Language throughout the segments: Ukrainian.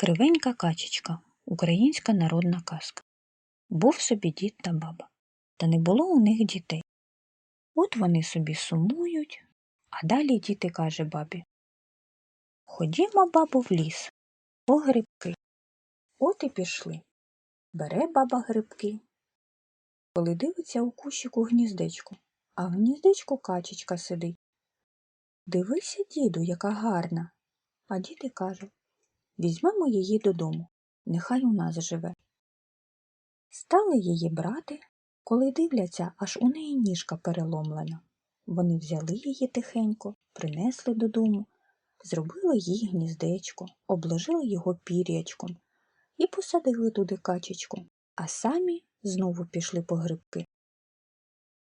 Кривенька качечка українська народна казка. Був собі дід та баба, та не було у них дітей. От вони собі сумують, а далі дід і каже бабі Ходімо, бабу, в ліс, по грибки. От і пішли. Бере баба грибки. Коли дивиться у кущику гніздечко, а в гніздечку качечка сидить. Дивися, діду, яка гарна. А дід і каже Візьмемо її додому, нехай у нас живе. Стали її брати, коли дивляться, аж у неї ніжка переломлена. Вони взяли її тихенько, принесли додому, зробили їй гніздечко, обложили його пір'ячком і посадили туди качечку, а самі знову пішли по грибки.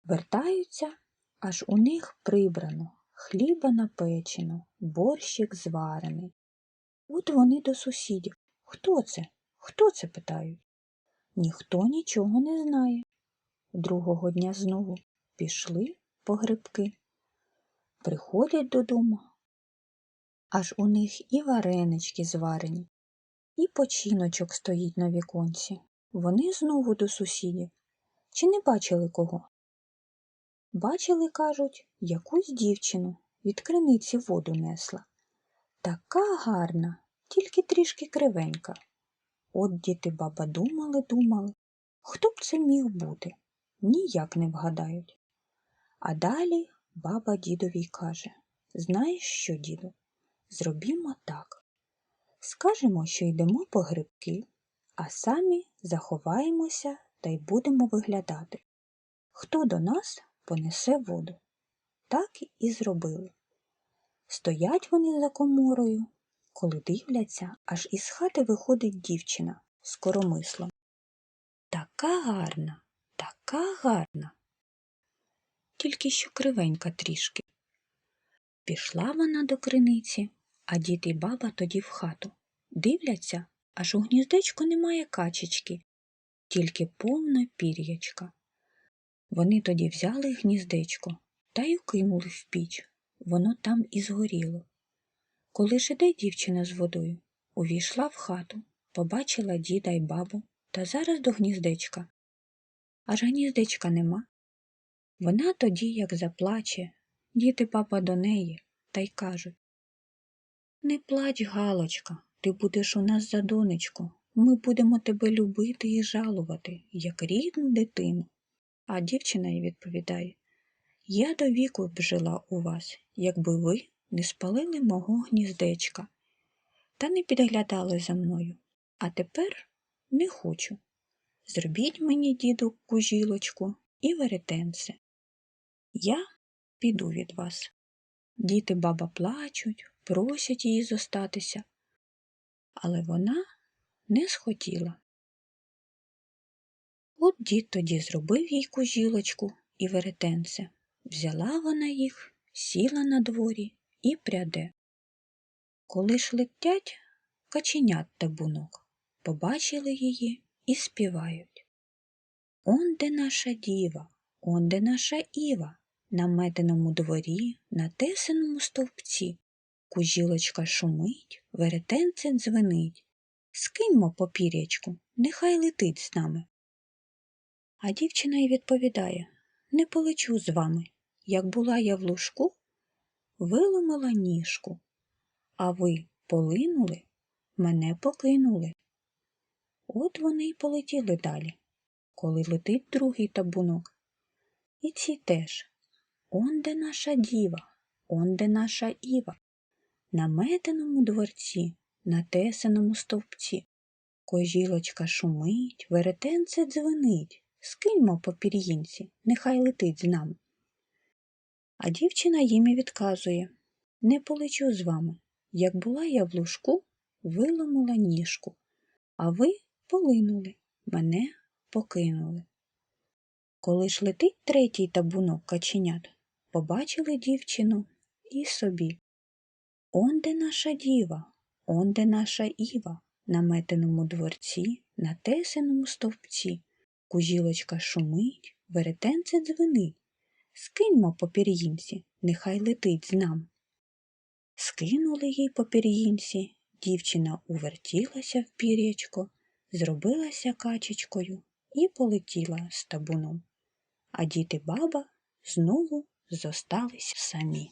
Вертаються, аж у них прибрано, хліба напечено, борщик зварений. От вони до сусідів. Хто це? Хто це? питають. Ніхто нічого не знає. Другого дня знову пішли по грибки. Приходять додому. Аж у них і варенички зварені, і починочок стоїть на віконці. Вони знову до сусідів. Чи не бачили кого? Бачили, кажуть, якусь дівчину від криниці воду несла. Така гарна, тільки трішки кривенька. От діти баба думали, думали, хто б це міг бути, ніяк не вгадають. А далі баба дідові каже Знаєш що, діду? Зробімо так. Скажемо, що йдемо по грибки, а самі заховаємося та й будемо виглядати. Хто до нас понесе воду? Так і зробили. Стоять вони за коморою, коли дивляться, аж із хати виходить дівчина з коромислом. Така гарна, така гарна. Тільки що кривенька трішки. Пішла вона до криниці, а дід і баба тоді в хату. Дивляться, аж у гніздечку немає качечки, тільки повна пір'ячка. Вони тоді взяли гніздечко та й укинули в піч. Воно там і згоріло. Коли ж іде дівчина з водою, увійшла в хату, побачила діда й бабу та зараз до гніздечка. Аж гніздечка нема. Вона тоді, як заплаче, діти папа до неї та й кажуть Не плач, Галочка, ти будеш у нас за донечку. Ми будемо тебе любити і жалувати, як рідну дитину. А дівчина й відповідає Я до віку б жила у вас, якби ви не спалили мого гніздечка та не підглядали за мною. А тепер не хочу. Зробіть мені, діду, кужілочку і веретенце. Я піду від вас. Діти баба плачуть, просять її зостатися, але вона не схотіла. От дід тоді зробив їй кужілочку і веретенце. Взяла вона їх, сіла на дворі і пряде. Коли ж летять каченят табунок, побачили її і співають. Он де наша діва, он де наша Іва, на метеному дворі, на тесеному стовпці. Кужілочка шумить, веретенце дзвенить. Скиньмо попір'ячку, нехай летить з нами. А дівчина й відповідає Не полечу з вами. Як була я в лужку, виломила ніжку, а ви полинули, мене покинули. От вони й полетіли далі, коли летить другий табунок. І ці теж он де наша діва, он де наша Іва, на метеному дворці, на тесаному стовпці. Кожілочка шумить, веретенце дзвенить. Скиньмо по пір'їнці, нехай летить з нами. А дівчина їм і відказує Не полечу з вами. Як була я в лужку, виломила ніжку, а ви полинули, мене покинули. Коли ж летить третій табунок каченят, побачили дівчину і собі. Он де наша діва, он де наша Іва, на метеному дворці, на тесеному стовпці. Кужілочка шумить, веретенце дзвенить. Скиньмо попір'їнці, нехай летить з нам. Скинули їй попір'їнці, Дівчина увертілася в пір'ячко, зробилася качечкою і полетіла з табуном. А діти баба знову зостались самі.